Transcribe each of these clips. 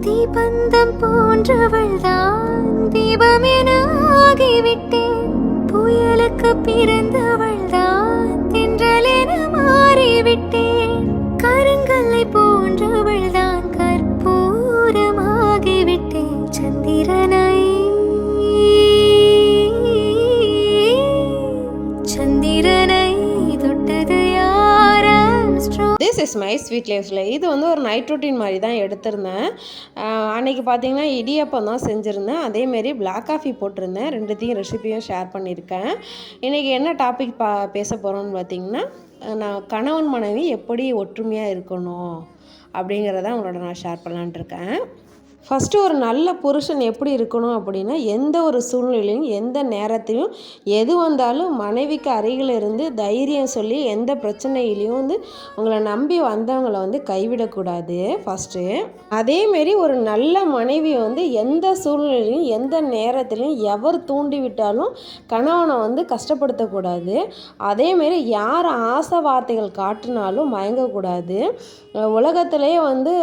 தீபந்தம் போன்றவள்தான் தீபம் என ஆகிவிட்டேன் புயலுக்கு பிறந்தவள்தான் தென்றல் என மாறிவிட்டேன். கருங்கல்லை போ இஸ் மை ஸ்வீட் லைஃப்ல இது வந்து ஒரு நைட் ரொட்டீன் மாதிரி தான் எடுத்திருந்தேன். அன்றைக்கி பார்த்தீங்கன்னா இடியப்பம் தான் செஞ்சுருந்தேன். அதேமாரி பிளாக் காஃபி போட்டிருந்தேன். ரெண்டுத்தையும் ரெசிபியும் ஷேர் பண்ணியிருக்கேன். இன்றைக்கி என்ன டாபிக் பா பேச போகிறோம்னு பார்த்தீங்கன்னா நான் கணவன் மனைவி எப்படி ஒற்றுமையாக இருக்கணும் அப்படிங்கிறத உங்களோட நான் ஷேர் பண்ணலான்ட்டு இருக்கேன். ஃபஸ்ட்டு ஒரு நல்ல புருஷன் எப்படி இருக்கணும் அப்படின்னா எந்த ஒரு சூழ்நிலையும் எந்த நேரத்திலும் எது வந்தாலும் மனைவிக்கு அருகில் இருந்து தைரியம் சொல்லி எந்த பிரச்சனையிலையும் வந்து உங்களை நம்பி வந்தவங்களை வந்து கைவிடக்கூடாது. ஃபஸ்ட்டு அதேமாரி ஒரு நல்ல மனைவி வந்து எந்த சூழ்நிலையும் எந்த நேரத்திலையும் எவர் தூண்டி விட்டாலும் கணவனை வந்து கஷ்டப்படுத்தக்கூடாது. அதேமாரி யார் ஆசை வார்த்தைகள் காட்டினாலும் மயங்கக்கூடாது. உலகத்திலேயே வந்து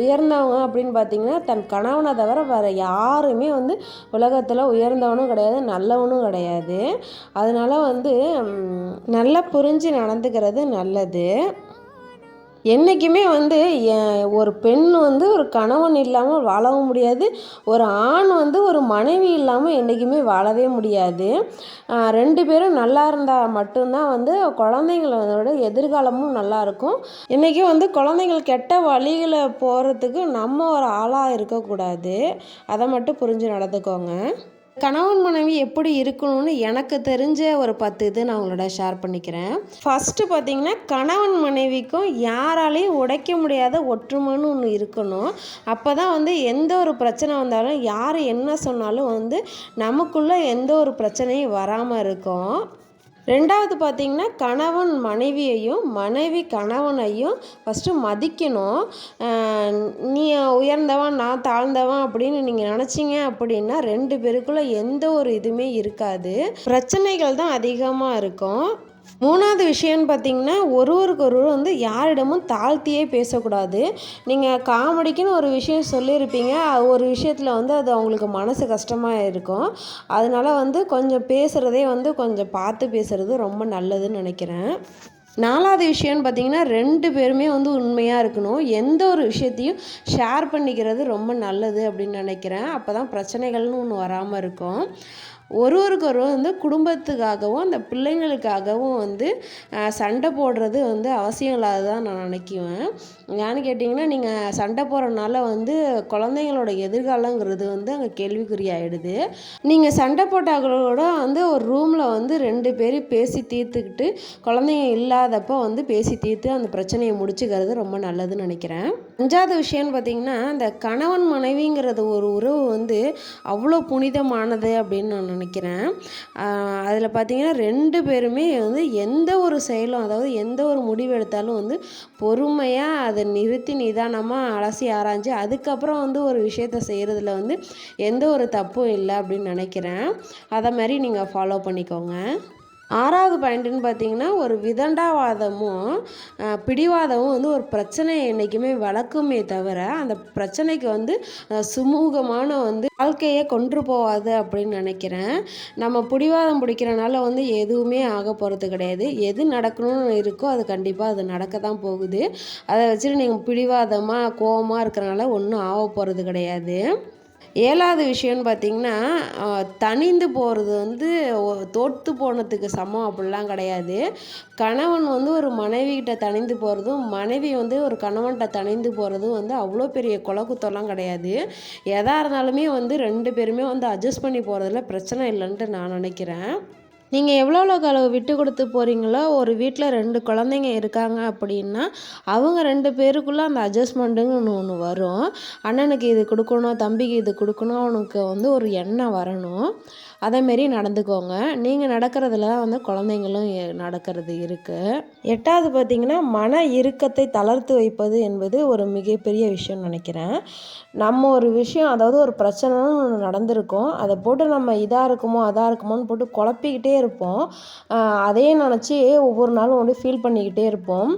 உயர்ந்தவங்க அப்படின்னு பார்த்தீங்கன்னா தன் கணவனை தவிர வேறு யாருமே வந்து உலகத்தில் உயர்ந்தவனும் கிடையாது நல்லவனும் கிடையாது. அதனால் வந்து நல்லா புரிஞ்சு நடந்துக்கிறது நல்லது. என்றைக்குமே வந்து ஒரு பெண் வந்து ஒரு கணவன் இல்லாமல் வாழவும் முடியாது. ஒரு ஆண் வந்து ஒரு மனைவி இல்லாமல் என்றைக்குமே வாழவே முடியாது. ரெண்டு பேரும் நல்லா இருந்தால் மட்டும்தான் வந்து குழந்தைங்களோட எதிர்காலமும் நல்லாயிருக்கும் இன்றைக்கும் வந்து குழந்தைகள் கெட்ட வழியில் போகிறதுக்கு நம்ம ஒரு ஆளாக இருக்கக்கூடாது. அதை மட்டும் புரிஞ்சு நடந்துக்கோங்க. கணவன் மனைவி எப்படி இருக்கணும்னு எனக்கு தெரிஞ்ச ஒரு பத்து இது நான் உங்களோட ஷேர் பண்ணிக்கிறேன். ஃபஸ்ட்டு பார்த்தீங்கன்னா கணவன் மனைவிக்கும் யாராலையும் உடைக்க முடியாத ஒற்றுமைன்னு ஒன்று இருக்கணும். அப்போ தான் வந்து எந்த ஒரு பிரச்சனை வந்தாலும் யார் என்ன சொன்னாலும் வந்து நமக்குள்ளே எந்த ஒரு பிரச்சனையும் வராமல் இருக்கும். ரெண்டாவது பார்த்தீங்கன்னா கணவன் மனைவியையும் மனைவி கணவனையும் ஃபஸ்ட்டு மதிக்கணும். நீ உயர்ந்தவன் நான் தாழ்ந்தவன் அப்படின்னு நீங்கள் நினச்சிங்க அப்படின்னா ரெண்டு பேருக்குள்ளே எந்த ஒரு இதுவுமே இருக்காது. பிரச்சனைகள் தான் அதிகமாக இருக்கும். மூணாவது விஷயம்னு பார்த்தீங்கன்னா ஒருவருக்கு ஒருவர் வந்து யாரிடமும் தாழ்த்தியே பேசக்கூடாது. நீங்கள் காமெடிக்குன்னு ஒரு விஷயம் சொல்லியிருப்பீங்க. ஒரு விஷயத்தில் வந்து அது அவங்களுக்கு மனசு கஷ்டமாக இருக்கும். அதனால் வந்து கொஞ்சம் பேசுகிறதே வந்து கொஞ்சம் பார்த்து பேசுகிறது ரொம்ப நல்லதுன்னு நினைக்கிறேன். நாலாவது விஷயம்னு பார்த்தீங்கன்னா ரெண்டு பேருமே வந்து உண்மையாக இருக்கணும். எந்த ஒரு விஷயத்தையும் ஷேர் பண்ணிக்கிறது ரொம்ப நல்லது அப்படின்னு நினைக்கிறேன். அப்போ தான் பிரச்சனைகள்னு ஒன்று வராமல் இருக்கும். ஒருவருக்கு ஒருவர் வந்து குடும்பத்துக்காகவும் அந்த பிள்ளைங்களுக்காகவும் வந்து சண்டை போடுறது வந்து அவசியம் இல்லாததான் நான் நினைக்குவேன். ஏன்னு கேட்டிங்கன்னா நீங்கள் சண்டை போடுறதுனால வந்து குழந்தைங்களோட எதிர்காலங்கிறது வந்து அங்கே கேள்விக்குறியாயிடுது. நீங்கள் சண்டை போட்டாங்களோட வந்து ஒரு ரூமில் வந்து ரெண்டு பேரும் பேசி தீர்த்துக்கிட்டு குழந்தைங்க இல்லாதப்போ வந்து பேசி தீர்த்து அந்த பிரச்சனையை முடிச்சுக்கிறது ரொம்ப நல்லதுன்னு நினைக்கிறேன். அஞ்சாவது விஷயம்னு பார்த்தீங்கன்னா இந்த கணவன் மனைவிங்கிறது ஒரு உறவு வந்து அவ்வளோ புனிதமானது அப்படின்னு நான் நினைக்கிறேன். அதில் பார்த்தீங்கன்னா ரெண்டு பேருமே வந்து எந்த ஒரு செயலும் அதாவது எந்த ஒரு முடிவு எடுத்தாலும் வந்து பொறுமையாக அதை நிறுத்தி நிதானமாக அலசி ஆராய்ஞ்சு அதுக்கப்புறம் வந்து ஒரு விஷயத்த செய்கிறதுல வந்து எந்த ஒரு தப்பும் இல்லை அப்படின்னு நினைக்கிறேன். அதை மாதிரி நீங்கள் ஃபாலோ பண்ணிக்கோங்க. ஆறாவது பாயிண்ட்டுன்னு பார்த்தீங்கன்னா ஒரு விதண்டாவாதமும் பிடிவாதமும் வந்து ஒரு பிரச்சனையை என்றைக்குமே வளர்க்குமே தவிர அந்த பிரச்சனைக்கு வந்து சுமூகமான வந்து வாழ்க்கையை கொண்டு போகாது அப்படின்னு நினைக்கிறேன். நம்ம பிடிவாதம் பிடிக்கிறனால வந்து எதுவுமே ஆக போகிறது கிடையாது. எது நடக்கணும்னு இருக்கோ அது கண்டிப்பாக அது நடக்க தான் போகுது. அதை வச்சுட்டு நீங்கள் பிடிவாதமாக கோவமாக இருக்கிறனால ஒன்றும் ஆக போகிறது கிடையாது. ஏழாவது விஷயம்னு பார்த்தீங்கன்னா தனிந்து தணிந்து போகிறது வந்து தோற்று போனதுக்கு சமம் அப்படிலாம் கிடையாது. கணவன் வந்து ஒரு மனைவிகிட்ட தணிந்து போகிறதும் மனைவி வந்து ஒரு கணவன்கிட்ட தணிந்து போகிறதும் வந்து அவ்வளோ பெரிய குலக்குத்தம்லாம் கிடையாது. எதாக இருந்தாலுமே வந்து ரெண்டு பேருமே வந்து அட்ஜஸ்ட் பண்ணி போகிறதுல பிரச்சனை இல்லைன்ட்டு நான் நினைக்கிறேன். நீங்கள் எவ்வளோ அளவு விட்டு கொடுத்து போகிறீங்களோ ஒரு வீட்டில் ரெண்டு குழந்தைங்க இருக்காங்க அப்படின்னா அவங்க ரெண்டு பேருக்குள்ளே அந்த அட்ஜஸ்ட்மெண்ட்டுங்கன்னு ஒன்று வரும். அண்ணனுக்கு இது கொடுக்கணும் தம்பிக்கு இது கொடுக்கணும் அவனுக்கு வந்து ஒரு எண்ணம் வரணும். அதேமாரி நடந்துக்கோங்க. நீங்கள் நடக்கிறதுல தான் வந்து குழந்தைங்களும் நடக்கிறது இருக்குது எட்டாவது பார்த்திங்கன்னா மன இறுக்கத்தை தளர்த்து வைப்பது என்பது ஒரு மிகப்பெரிய விஷயம்னு நினைக்கிறேன். நம்ம ஒரு விஷயம் அதாவது ஒரு பிரச்சனைன்னு ஒன்று நடந்திருக்கும். அதை போட்டு நம்ம இதாக இருக்குமோ அதாக இருக்குமோன்னு போட்டு குழப்பிக்கிட்டே இருப்போம். அதையே நினச்சி ஒவ்வொரு நாளும் வந்து ஃபீல் பண்ணிக்கிட்டே இருப்போம்.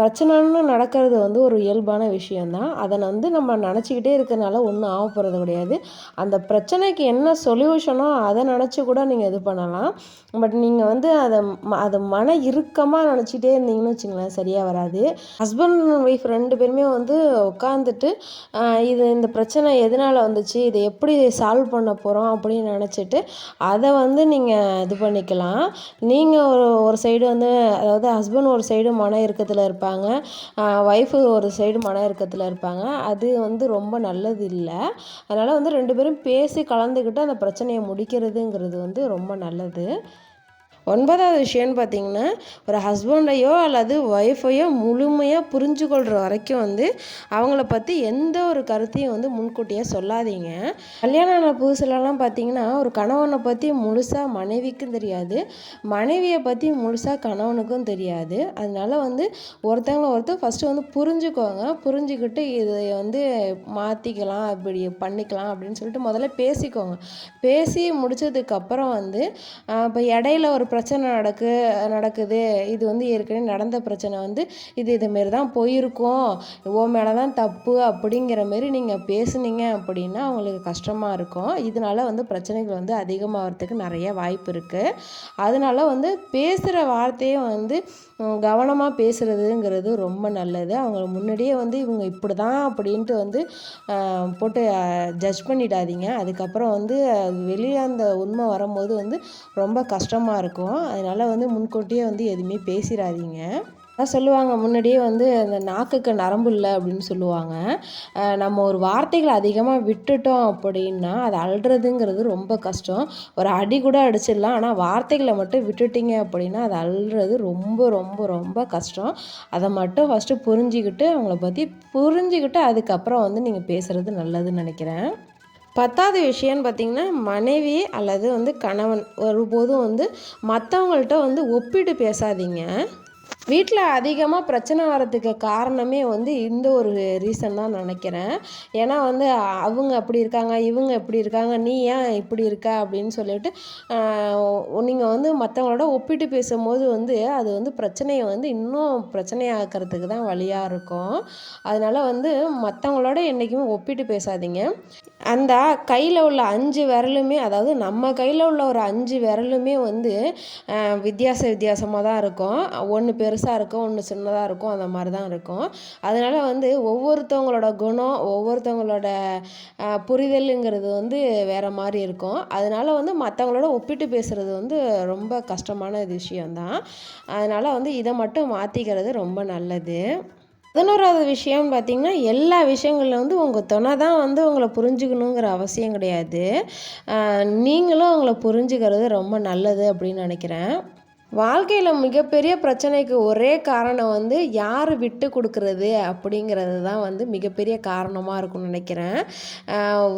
பிரச்சனைன்னு நடக்கிறது வந்து ஒரு இயல்பான விஷயந்தான் அதை வந்து நம்ம நினச்சிக்கிட்டே இருக்கிறனால ஒன்றும் ஆக போகிறது கிடையாது. அந்த பிரச்சனைக்கு என்ன சொல்யூஷனோ அதை நினச்சி கூட நீங்கள் இது பண்ணலாம். பட் நீங்கள் வந்து அதை ம- அதை மன இறுக்கமாக நினச்சிட்டே இருந்தீங்கன்னு வச்சுங்களேன் சரியாக வராது. ஹஸ்பண்ட் அண்ட் ஒய்ஃப் ரெண்டு பேருமே வந்து உட்காந்துட்டு இது இந்த பிரச்சனை எதனால் வந்துச்சு இதை எப்படி சால்வ் பண்ண போகிறோம் அப்படின்னு நினச்சிட்டு அதை வந்து நீங்கள் இது பண்ணிக்கலாம். நீங்கள் ஒரு ஒரு சைடு வந்து அதாவது ஹஸ்பண்ட் ஒரு சைடு மன இறுக்கத்தில் இருப்பாங்க ஒய்ஃபு ஒரு சைடு மன இறுக்கத்தில் இருப்பாங்க. அது வந்து ரொம்ப நல்லது இல்லை. அதனால் வந்து ரெண்டு பேரும் பேசி கலந்துக்கிட்டு அந்த பிரச்சனையை முடிக்கிறது முடிக்கிறதுங்கிறது வந்து ரொம்ப நல்லது. ஒன்பதாவது விஷயம்னு பார்த்தீங்கன்னா ஒரு ஹஸ்பண்டையோ அல்லது ஒய்ஃபையோ முழுமையாக புரிஞ்சுக்கொள்கிற வரைக்கும் வந்து அவங்கள பற்றி எந்த ஒரு கருத்தையும் வந்து முன்கூட்டியே சொல்லாதீங்க. கல்யாணம் ஆன புதுசுலலாம் பார்த்தீங்கன்னா ஒரு கணவனை பற்றி முழுசாக மனைவிக்கும் தெரியாது. மனைவியை பற்றி முழுசாக கணவனுக்கும் தெரியாது. அதனால வந்து ஒருத்தவங்கள ஒருத்தர் ஃபஸ்ட்டு வந்து புரிஞ்சுக்கோங்க. புரிஞ்சுக்கிட்டு இதை வந்து மாற்றிக்கலாம் இப்படி பண்ணிக்கலாம் அப்படின்னு சொல்லிட்டு முதல்ல பேசிக்கோங்க. பேசி முடிச்சதுக்கப்புறம் வந்து இப்போ இடையில ஒரு பிரச்சனை நடக்கு நடக்குது. இது வந்து ஏற்கனவே நடந்த பிரச்சனை வந்து இது இதுமாரி தான் போயிருக்கோம். ஓ மேலே தான் தப்பு அப்படிங்கிற மாரி நீங்கள் பேசுனீங்க அப்படின்னா அவங்களுக்கு கஷ்டமாக இருக்கும். இதனால வந்து பிரச்சனைகள் வந்து அதிகமாகிறதுக்கு நிறைய வாய்ப்பு இருக்குது அதனால வந்து பேசுகிற வார்த்தையை வந்து கவனமாக பேசுகிறதுங்கிறது ரொம்ப நல்லது. அவங்க முன்னாடியே வந்து இவங்க இப்படி தான் அப்படின்ட்டு வந்து போட்டு ஜட்ஜ் பண்ணிடாதீங்க. அதுக்கப்புறம் வந்து வெளியே அந்த உண்மை வரும்போது வந்து ரொம்ப கஷ்டமாக இருக்கும். அதனால் வந்து முன்கூட்டியே வந்து எதுவுமே பேசிடாதீங்க. அதான் சொல்லுவாங்க முன்னாடியே வந்து அந்த நாக்குக்கு நரம்பு இல்லை அப்படின்னு சொல்லுவாங்க. நம்ம ஒரு வார்த்தைகளை அதிகமாக விட்டுட்டோம் அப்படின்னா அது அழுறதுங்கிறது ரொம்ப கஷ்டம். ஒரு அடி கூட அடிச்சிடலாம் ஆனால் வார்த்தைகளை மட்டும் விட்டுட்டீங்க அப்படின்னா அது அழுறது ரொம்ப ரொம்ப ரொம்ப கஷ்டம். அதை மட்டும் ஃபஸ்ட்டு புரிஞ்சுக்கிட்டு அவங்கள பற்றி புரிஞ்சுக்கிட்டு அதுக்கப்புறம் வந்து நீங்கள் பேசுகிறது நல்லதுன்னு நினைக்கிறேன். பத்தாவது விஷயம்னு பார்த்தீங்கன்னா மனைவி அல்லது வந்து கணவன் ஒருபோதும் வந்து மற்றவங்கள்ட்ட வந்து ஒப்பிட்டு பேசாதீங்க. வீட்டில் அதிகமாக பிரச்சனை வர்றதுக்கு காரணமே வந்து இந்த ஒரு ரீசன் தான் நினைக்கிறேன். ஏன்னா வந்து அவங்க அப்படி இருக்காங்க இவங்க இப்படி இருக்காங்க நீ ஏன் இப்படி இருக்க அப்படின்னு சொல்லிட்டு நீங்கள் வந்து மற்றவங்களோட ஒப்பிட்டு பேசும்போது வந்து அது வந்து பிரச்சனையை வந்து இன்னும் பிரச்சனையாக்கிறதுக்கு தான் வழியாக இருக்கும். அதனால் வந்து மற்றவங்களோட என்றைக்குமே ஒப்பிட்டு பேசாதீங்க. அந்த கையில் உள்ள அஞ்சு விரலுமே அதாவது நம்ம கையில் உள்ள ஒரு அஞ்சு விரலுமே வந்து வித்தியாச வித்தியாசமாக தான் இருக்கும். ஒன்று பெருசாக இருக்கும் ஒன்று சின்னதாக இருக்கும் அந்த மாதிரி தான் இருக்கும். அதனால் வந்து ஒவ்வொருத்தவங்களோட குணம் ஒவ்வொருத்தவங்களோட புரிதலுங்கிறது வந்து வேறு மாதிரி இருக்கும். அதனால் வந்து மற்றவங்களோட ஒப்பிட்டு பேசுகிறது வந்து ரொம்ப கஷ்டமான விஷயம்தான். அதனால் வந்து இதை மட்டும் மாற்றிக்கிறது ரொம்ப நல்லது. பதினோராவது விஷயம் பார்த்திங்கன்னா எல்லா விஷயங்கள்ல வந்து உங்கள் துணை தான் வந்து உங்களை புரிஞ்சுக்கணுங்கிற அவசியம் கிடையாது. நீங்களும் அவங்கள புரிஞ்சுக்கிறது ரொம்ப நல்லது அப்படின்னு நினைக்கிறேன். வாழ்க்கையில் மிகப்பெரிய பிரச்சனைக்கு ஒரே காரணம் வந்து யார் விட்டு கொடுக்கறது அப்படிங்கிறது தான் வந்து மிகப்பெரிய காரணமாக இருக்கும்னு நினைக்கிறேன்.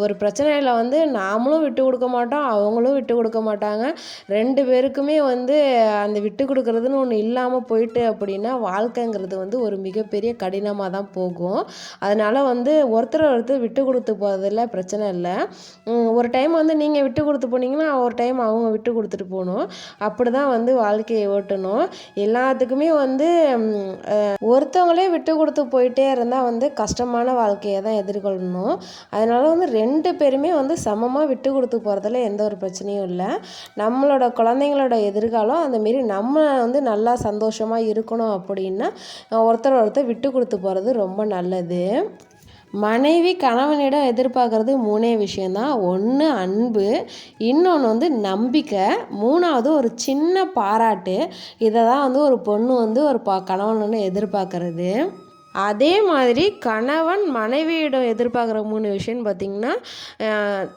ஒரு பிரச்சனையில் வந்து நாமளும் விட்டு கொடுக்க மாட்டோம் அவங்களும் விட்டு கொடுக்க மாட்டாங்க. ரெண்டு பேருக்குமே வந்து அந்த விட்டு கொடுக்கறதுன்னு ஒன்று இல்லாமல் போயிட்டு அப்படின்னா வாழ்க்கைங்கிறது வந்து ஒரு மிகப்பெரிய கடினமாக தான் போகும். அதனால் வந்து ஒருத்தர் ஒருத்தர் விட்டு கொடுத்து போகிறதுல பிரச்சனை இல்லை. ஒரு டைம் வந்து நீங்கள் விட்டு கொடுத்து போனீங்கன்னா ஒரு டைம் அவங்க விட்டு கொடுத்துட்டு போகணும். அப்படி தான் வந்து வாழ்க்கையை ஓட்டணும். எல்லாத்துக்குமே வந்து ஒருத்தவங்களே விட்டு கொடுத்து போயிட்டே இருந்தால் வந்து கஷ்டமான வாழ்க்கையை தான் எதிர்கொள்ளணும். அதனால வந்து ரெண்டு பேருமே வந்து சமமாக விட்டு கொடுத்து போகிறதுல எந்த ஒரு பிரச்சனையும் இல்லை. நம்மளோட குழந்தைங்களோட எதிர்காலம் அந்த மாரி நம்ம வந்து நல்லா சந்தோஷமாக இருக்கணும் அப்படின்னா ஒருத்தர் ஒருத்தர் விட்டு கொடுத்து போகிறது ரொம்ப நல்லது. மனைவி கணவனிடம் எதிர்பார்க்கறது மூணே விஷயந்தான் ஒன்று அன்பு இன்னொன்று வந்து நம்பிக்கை. மூணாவது ஒரு சின்ன பாராட்டு. இதை தான் வந்து ஒரு பொண்ணு வந்து ஒரு பா கணவன் வந்து எதிர்பார்க்கறது. அதே மாதிரி கணவன் மனைவியிடம் எதிர்பார்க்குற மூணு விஷயம்னு பார்த்திங்கன்னா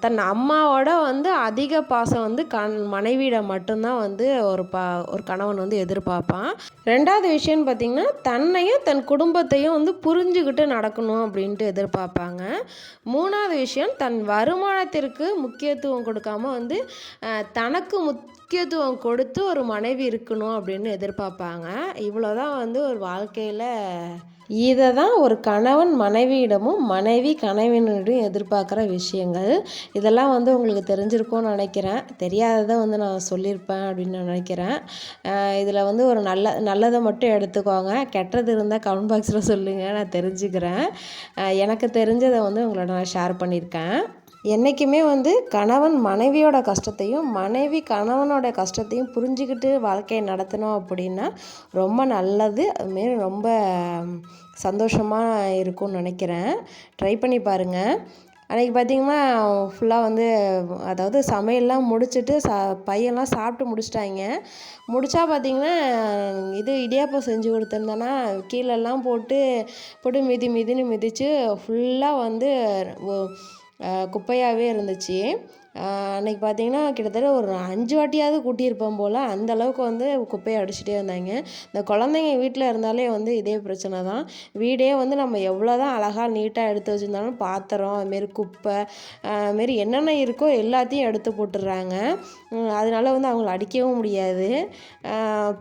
தன் அம்மாவோட வந்து அதிக பாசம் வந்து கண் மனைவியிடம் மட்டும்தான் வந்து ஒரு பா ஒரு கணவன் வந்து எதிர்பார்ப்பான். ரெண்டாவது விஷயம்னு பார்த்திங்கன்னா தன்னையும் தன் குடும்பத்தையும் வந்து புரிஞ்சுக்கிட்டு நடக்கணும் அப்படின்ட்டு எதிர்பார்ப்பாங்க. மூணாவது விஷயம் தன் வருமானத்திற்கு முக்கியத்துவம் கொடுக்காம வந்து தனக்கு முக்கியத்துவம் கொடுத்து ஒரு மனைவி இருக்கணும் அப்படின்னு எதிர்பார்ப்பாங்க. இவ்வளோதான் வந்து ஒரு வாழ்க்கையில் இதை தான் ஒரு கணவன் மனைவியிடமும் மனைவி கணவனிடம் எதிர்பார்க்குற விஷயங்கள். இதெல்லாம் வந்து உங்களுக்கு தெரிஞ்சிருக்கும்னு நினைக்கிறேன். தெரியாததை வந்து நான் சொல்லியிருப்பேன் அப்படின்னு நான் நினைக்கிறேன். இதில் வந்து ஒரு நல்ல நல்லதை மட்டும் எடுத்துக்கோங்க. கெட்டது இருந்தால் கமெண்ட் பாக்ஸில் சொல்லுங்கள் நான் தெரிஞ்சுக்கிறேன். எனக்கு தெரிஞ்சதை வந்து உங்களோட நான் ஷேர் பண்ணியிருக்கேன். என்றைக்குமே வந்து கணவன் மனைவியோட கஷ்டத்தையும் மனைவி கணவனோட கஷ்டத்தையும் புரிஞ்சுக்கிட்டு வாழ்க்கையை நடத்தணும் அப்படின்னா ரொம்ப நல்லது. அதுமாரி ரொம்ப சந்தோஷமாக இருக்கும்னு நினைக்கிறேன். ட்ரை பண்ணி பாருங்கள் அன்றைக்கி பார்த்திங்கன்னா ஃபுல்லாக வந்து அதாவது சமையல்லாம் முடிச்சுட்டு சா பையன்லாம் சாப்பிட்டு முடிச்சிட்டாங்க. முடித்தா பார்த்திங்கன்னா இது இடியாப்பம் செஞ்சு கொடுத்துருந்தேன்னா கீழெல்லாம் போட்டு போட்டு மிதி மிதின்னு மிதித்து ஃபுல்லாக வந்து குப்பையாகவே இருந்துச்சு. அன்றைக்கி அன்னைக்கு பார்த்தீங்கன்னா கிட்டத்தட்ட ஒரு அஞ்சு வாட்டியாவது கூட்டியிருப்பேன் போல். அந்த அளவுக்கு வந்து குப்பையை அடிச்சுட்டே இருந்தாங்க. இந்த குழந்தைங்க வீட்டில் இருந்தாலே வந்து இதே பிரச்சனை தான். வீடே வந்து நம்ம எவ்வளோ தான் அழகாக நீட்டாக எடுத்து வச்சுருந்தாலும் பாத்திரம் அதுமாரி குப்பை அதுமாரி என்னென்ன இருக்கோ எல்லாத்தையும் எடுத்து போட்டுடுறாங்க. அதனால வந்து அவங்கள அடிக்கவும் முடியாது.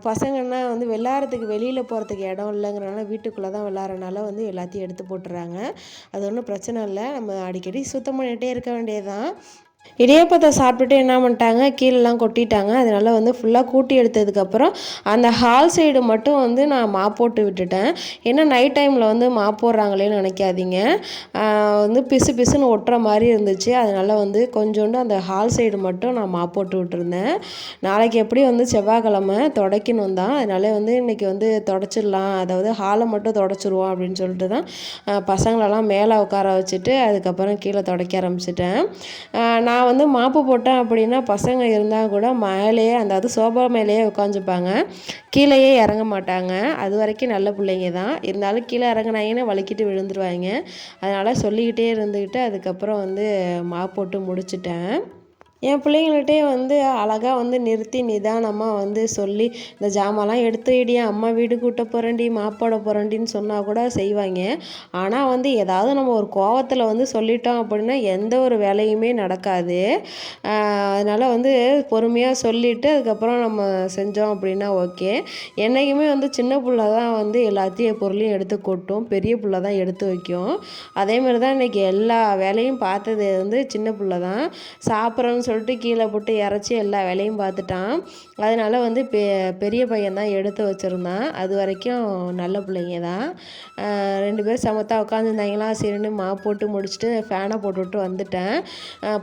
பசங்கன்னா வந்து விளாட்றதுக்கு வெளியில் போகிறதுக்கு இடம் இல்லைங்கிறனால வீட்டுக்குள்ளே தான் விளாட்றனால வந்து எல்லாத்தையும் எடுத்து போட்டுறாங்க அது ஒன்றும் பிரச்சனை இல்லை. நம்ம அடிக்கடி சுத்தம் பண்ணிகிட்டே இருக்க வேண்டியது தான் இடியாப்பத்தை சாப்பிட்டுட்டு என்ன பண்ணிட்டாங்க? கீழெல்லாம் கொட்டிட்டாங்க. அதனால் வந்து ஃபுல்லாக கூட்டி எடுத்ததுக்கப்புறம் அந்த ஹால் சைடு மட்டும் வந்து நான் மாப் போட்டு விட்டுட்டேன். ஏன்னா நைட் டைமில் வந்து மா போடுறாங்களேன்னு நினைக்காதீங்க. வந்து பிசு பிசுன்னு ஒட்டுற மாதிரி இருந்துச்சு. அதனால வந்து கொஞ்சோண்டு அந்த ஹால் சைடு மட்டும் நான் மா போட்டு விட்டுருந்தேன். நாளைக்கு எப்படி வந்து செவ்வாய்க்கிழமை துடைக்கணும் தான். அதனால் வந்து இன்றைக்கி வந்து தொடச்சிடலாம். அதாவது ஹாலை மட்டும் தொடச்சிருவோம் அப்படின்னு சொல்லிட்டு தான் பசங்களெல்லாம் மேலே உட்கார வச்சுட்டு அதுக்கப்புறம் கீழே துடைக்க ஆரம்பிச்சிட்டேன். நான் நான் வந்து மாப்பு போட்டேன் அப்படின்னா பசங்க இருந்தால் கூட மேலேயே அந்த அது சோபா மேலேயே உட்காந்துப்பாங்க கீழேயே இறங்க மாட்டாங்க. அது வரைக்கும் நல்ல பிள்ளைங்க தான். இருந்தாலும் கீழே இறங்குனாங்கன்னா வலிக்கிட்டு விழுந்துருவாங்க. அதனால் சொல்லிக்கிட்டே இருந்துக்கிட்டு அதுக்கப்புறம் வந்து மாப் போட்டு முடிச்சிட்டேன். என் பிள்ளைங்கள்ட்டே வந்து அழகாக வந்து நிறுத்தி நிதானமாக வந்து சொல்லி இந்த ஜாமான்லாம் எடுத்து வைடி அம்மா வீடு கூட்ட போகிறேன்டி மாப்பாடை போகிறேன்டின்னு சொன்னால் கூட செய்வாங்க. ஆனால் வந்து ஏதாவது நம்ம ஒரு கோவத்தில் வந்து சொல்லிட்டோம் அப்படின்னா எந்த ஒரு வேலையுமே நடக்காது. அதனால் வந்து பொறுமையாக சொல்லிவிட்டு அதுக்கப்புறம் நம்ம செஞ்சோம் அப்படின்னா ஓகே. என்றைக்குமே வந்து சின்ன பிள்ளை தான் வந்து எல்லாத்தையும் பொருளையும் எடுத்து கொட்டும். பெரிய பிள்ளை தான் எடுத்து வைக்கும். அதேமாதிரி தான் இன்றைக்கி எல்லா வேலையும் பார்த்தது வந்து சின்ன பிள்ளை தான். சாப்பிட்றோன்னு சொல்லிட்டு கீழே போட்டு இறச்சி எல்லா வேலையும் பார்த்துட்டான். அதனால் வந்து பெ பெரிய பையன் தான் எடுத்து வச்சுருந்தான். அது வரைக்கும் நல்ல பிள்ளைங்க தான் ரெண்டு பேரும் சமத்தா உட்காந்துருந்தாங்களா சரின்னு மா போட்டு முடிச்சுட்டு ஃபேனை போட்டுவிட்டு வந்துட்டேன்.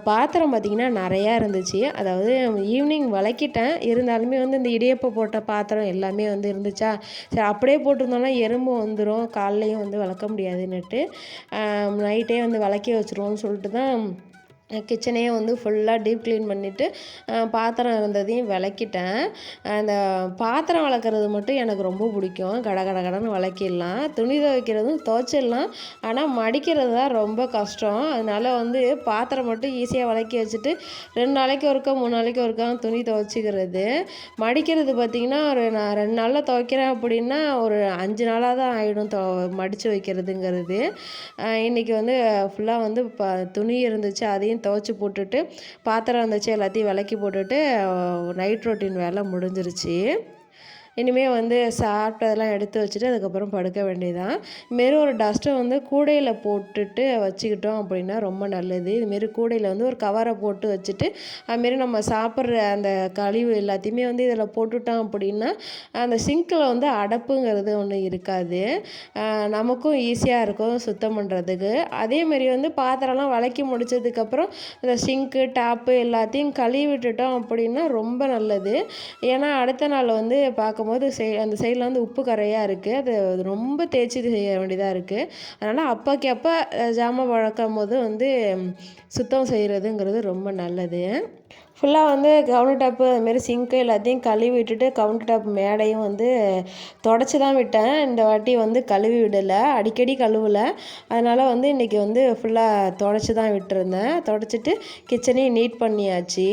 பாத்திரம் பார்த்திங்கன்னா நிறையா இருந்துச்சு. அதாவது ஈவினிங் விளக்கிட்டேன். இருந்தாலுமே வந்து இந்த இடியப்பை போட்ட பாத்திரம் எல்லாமே வந்து இருந்துச்சா? சரி அப்படியே போட்டிருந்தோம்னா எறும்பு வந்துடும் காலைலையும் வந்து வளர்க்க முடியாதுன்னுட்டு. நைட்டே வந்து விளக்கி வச்சுருவோம்னு சொல்லிட்டு தான் கிச்சனையே வந்து ஃபுல்லாக டீப் க்ளீன் பண்ணிவிட்டு பாத்திரம் இருந்ததையும் விளக்கிட்டேன். அந்த பாத்திரம் வளர்க்குறது மட்டும் எனக்கு ரொம்ப பிடிக்கும். கட கட கடன்னு விளக்கிடலாம். துணி துவைக்கிறதும் துவைச்சிடலாம். ஆனால் மடிக்கிறது தான் ரொம்ப கஷ்டம். அதனால் வந்து பாத்திரம் மட்டும் ஈஸியாக விளக்கி வச்சுட்டு ரெண்டு நாளைக்கு ஒருக்கா மூணு நாளைக்கு ஒருக்கா துணி துவைச்சிக்கிறது. மடிக்கிறது பார்த்திங்கன்னா ஒரு நான் ரெண்டு நாளில் துவைக்கிறேன் அப்படின்னா ஒரு அஞ்சு நாளாக தான் ஆகிடும் தொ மடித்து வைக்கிறதுங்கிறது. இன்றைக்கி வந்து ஃபுல்லாக வந்து ப துணி இருந்துச்சு. அதையும் துவச்சி போட்டுட்டு பாத்திரம் இருந்துச்சு எல்லாத்தையும் விளக்கி போட்டுட்டு நைட் ரொட்டீன் வேலை முடிஞ்சிருச்சு. இனிமேல் வந்து சாப்பிட்டதெல்லாம் எடுத்து வச்சுட்டு அதுக்கப்புறம் படுக்க வேண்டியதான் இதுமாரி ஒரு டஸ்ட்டை வந்து கூடையில் போட்டுட்டு வச்சுக்கிட்டோம் அப்படின்னா ரொம்ப நல்லது. இதுமாரி கூடையில் வந்து ஒரு கவரை போட்டு வச்சுட்டு அதுமாரி நம்ம சாப்பிட்ற அந்த கழிவு எல்லாத்தையுமே வந்து இதில் போட்டுட்டோம் அப்படின்னா அந்த சிங்கில் வந்து அடப்புங்கிறது ஒன்று இருக்காது. நமக்கும் ஈஸியாக இருக்கும் சுத்தம் பண்ணுறதுக்கு அதேமாரி வந்து பாத்திரம்லாம் விளக்கி முடிச்சதுக்கப்புறம் இந்த சிங்க்கு டாப்பு எல்லாத்தையும் கழுவி விட்டுட்டோம் அப்படின்னா ரொம்ப நல்லது. ஏன்னா அடுத்த நாள் வந்து பார்க்க பார்க்கும்போது சைடு அந்த சைடில் வந்து உப்பு கரையாக இருக்குது அது ரொம்ப தேய்ச்சி செய்ய வேண்டியதாக இருக்குது அதனால் அப்போக்கு அப்போ ஜாமான் வளர்க்கும் போது வந்து சுத்தம் செய்கிறதுங்கிறது ரொம்ப நல்லது. ஃபுல்லாக வந்து கவுண்டர் டாப்பு அதுமாரி சிங்க்கு எல்லாத்தையும் கழுவி விட்டுட்டு கவுண்டர் டாப் மேடையும் வந்து தொடச்சி தான் விட்டேன். இந்த வாட்டி வந்து கழுவி விடலை. அடிக்கடி கழுவலை. அதனால் வந்து இன்றைக்கி வந்து ஃபுல்லாக தொடச்சி தான் விட்டுருந்தேன். தொடச்சிட்டு கிச்சனையும் நீட் பண்ணியாச்சு.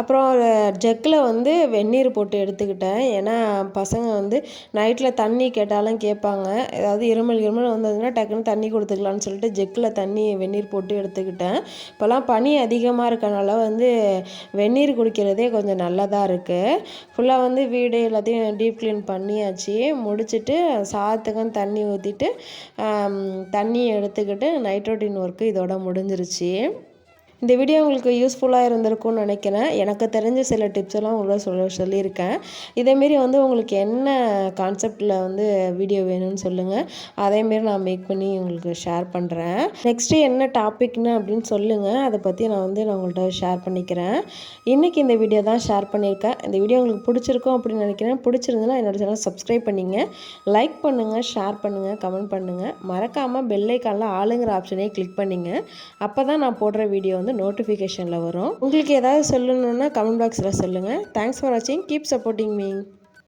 அப்புறம் ஒரு ஜக்கில் வந்து வெந்நீர் போட்டு எடுத்துக்கிட்டேன். ஏன்னா பசங்க வந்து நைட்டில் தண்ணி கேட்டாலும் கேட்பாங்க. ஏதாவது இருமல் இருமல் வந்ததுன்னா டக்குன்னு தண்ணி கொடுத்துக்கலான்னு சொல்லிட்டு ஜக்கில் தண்ணி வெந்நீர் போட்டு எடுத்துக்கிட்டேன். இப்போல்லாம் பனி அதிகமாக இருக்கனால வந்து வெந்நீர் குடிக்கிறதே கொஞ்சம் நல்லதாக இருக்குது ஃபுல்லாக வந்து வீடு எல்லாத்தையும் டீப் க்ளீன் பண்ணியாச்சு. முடிச்சுட்டு சாதத்துக்கும் தண்ணி ஊற்றிட்டு தண்ணி எடுத்துக்கிட்டு நைட்ரோட்டின் ஒர்க்கு இதோட முடிஞ்சிருச்சு. இந்த வீடியோ உங்களுக்கு யூஸ்ஃபுல்லாக இருந்திருக்கும்னு நினைக்கிறேன். எனக்கு தெரிஞ்ச சில டிப்ஸ் எல்லாம் உங்களை சொல்ல சொல்லியிருக்கேன். இதேமாரி வந்து உங்களுக்கு என்ன கான்செப்டில் வந்து வீடியோ வேணும்னு சொல்லுங்கள் அதேமாரி நான் மேக் பண்ணி உங்களுக்கு ஷேர் பண்ணுறேன் நெக்ஸ்ட்டு என்ன டாபிக்னு அப்படின்னு சொல்லுங்கள் அதை பற்றி நான் வந்து நான் உங்கள்கிட்ட ஷேர் பண்ணிக்கிறேன். இன்றைக்கி இந்த வீடியோ தான் ஷேர் பண்ணியிருக்கேன். இந்த வீடியோ உங்களுக்கு பிடிச்சிருக்கும் அப்படின்னு நினைக்கிறேன். பிடிச்சிருந்ததுன்னா என்னோட சேனல் சப்ஸ்கிரைப் பண்ணிங்க. லைக் பண்ணுங்கள் ஷேர் பண்ணுங்கள் கமெண்ட் பண்ணுங்கள் மறக்காமல் பெல்லைக்கானில் ஆளுங்கிற ஆப்ஷனே கிளிக் பண்ணிங்க. அப்போ தான் நான் போடுற வீடியோ வந்து நோட்டிஃபிகேஷனில் வரும். உங்களுக்கு ஏதாவது சொல்லணுன்னா கமெண்ட் பாக்ஸில் சொல்லுங்கள் தேங்க்ஸ் ஃபார் வாட்சிங் கீப் சப்போர்ட்டிங் மீ